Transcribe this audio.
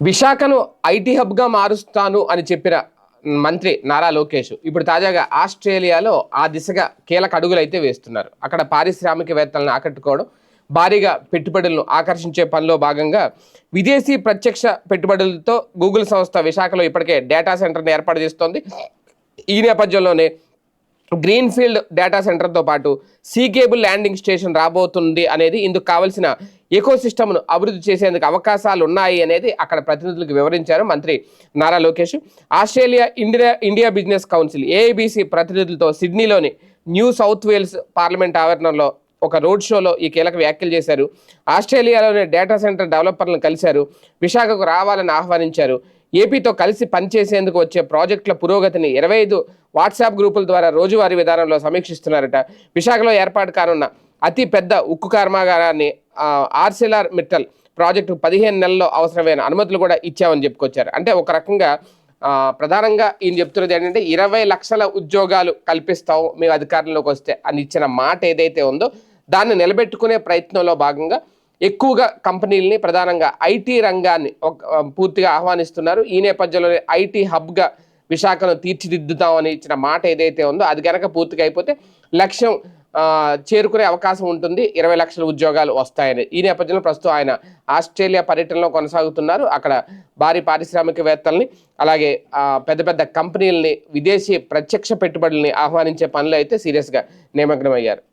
విశాఖను ఐటీ హబ్గా మారుస్తాను అని చెప్పిన మంత్రి నారా లోకేష్ ఇప్పుడు తాజాగా ఆస్ట్రేలియాలో ఆ దిశగా కీలక అడుగులు అయితే వేస్తున్నారు. అక్కడ పారిశ్రామికవేత్తలను ఆకట్టుకోవడం భారీగా పెట్టుబడులను ఆకర్షించే పనిలో భాగంగా విదేశీ ప్రత్యక్ష పెట్టుబడులతో గూగుల్ సంస్థ విశాఖలో ఇప్పటికే డేటా సెంటర్ని ఏర్పాటు చేస్తోంది. ఈ నేపథ్యంలోనే గ్రీన్ఫీల్డ్ డేటా సెంటర్తో పాటు సీ కేబుల్ ల్యాండింగ్ స్టేషన్ రాబోతుంది అనేది ఇందుకు కావలసిన ఎకోసిస్టమ్ను అభివృద్ధి చేసేందుకు అవకాశాలు ఉన్నాయి అనేది అక్కడ ప్రతినిధులకు వివరించారు మంత్రి Nara Lokesh. Australia India India business council AIBC ప్రతినిధులతో సిడ్నీలోని న్యూ సౌత్ వేల్స్ పార్లమెంట్ ఆవరణలో ఒక రోడ్ షోలో ఈ కీలక వ్యాఖ్యలు చేశారు. ఆస్ట్రేలియాలోని డేటా సెంటర్ డెవలపర్లను కలిశారు. విశాఖకు రావాలని ఆహ్వానించారు. ఏపీతో కలిసి పనిచేసేందుకు వచ్చే ప్రాజెక్టుల పురోగతిని ఇరవై ఐదు వాట్సాప్ గ్రూపుల ద్వారా రోజువారీ విధానంలో సమీక్షిస్తున్నారట. విశాఖలో ఏర్పాటు కానున్న అతి పెద్ద ఉక్కు కర్మాగారాన్ని ఆర్సెలార్ మిట్టల్ ప్రాజెక్టు పదిహేను నెలల్లో అవసరమైన అనుమతులు కూడా ఇచ్చామని చెప్పుకొచ్చారు. అంటే ఒక రకంగా ప్రధానంగా ఈయన చెప్తున్నది ఏంటంటే ఇరవై లక్షల ఉద్యోగాలు కల్పిస్తాం మేము అధికారంలోకి వస్తే అని ఇచ్చిన మాట ఏదైతే ఉందో దాన్ని నిలబెట్టుకునే ప్రయత్నంలో భాగంగా ఎక్కువగా కంపెనీలని ప్రధానంగా ఐటీ రంగాన్ని ఒక పూర్తిగా ఆహ్వానిస్తున్నారు. ఈ నేపథ్యంలోనే ఐటీ హబ్గా విశాఖను తీర్చిదిద్దుతామని ఇచ్చిన మాట ఏదైతే ఉందో అది కనుక పూర్తిగా అయిపోతే లక్ష్యం చేరుకునే అవకాశం ఉంటుంది. ఇరవై లక్షల ఉద్యోగాలు వస్తాయని. ఈ నేపథ్యంలో ప్రస్తుతం ఆయన ఆస్ట్రేలియా పర్యటనలో కొనసాగుతున్నారు. అక్కడ భారీ పారిశ్రామికవేత్తల్ని అలాగే పెద్ద పెద్ద కంపెనీలని విదేశీ ప్రత్యక్ష పెట్టుబడుల్ని ఆహ్వానించే పనులు అయితే సీరియస్గా నిమగ్నమయ్యారు.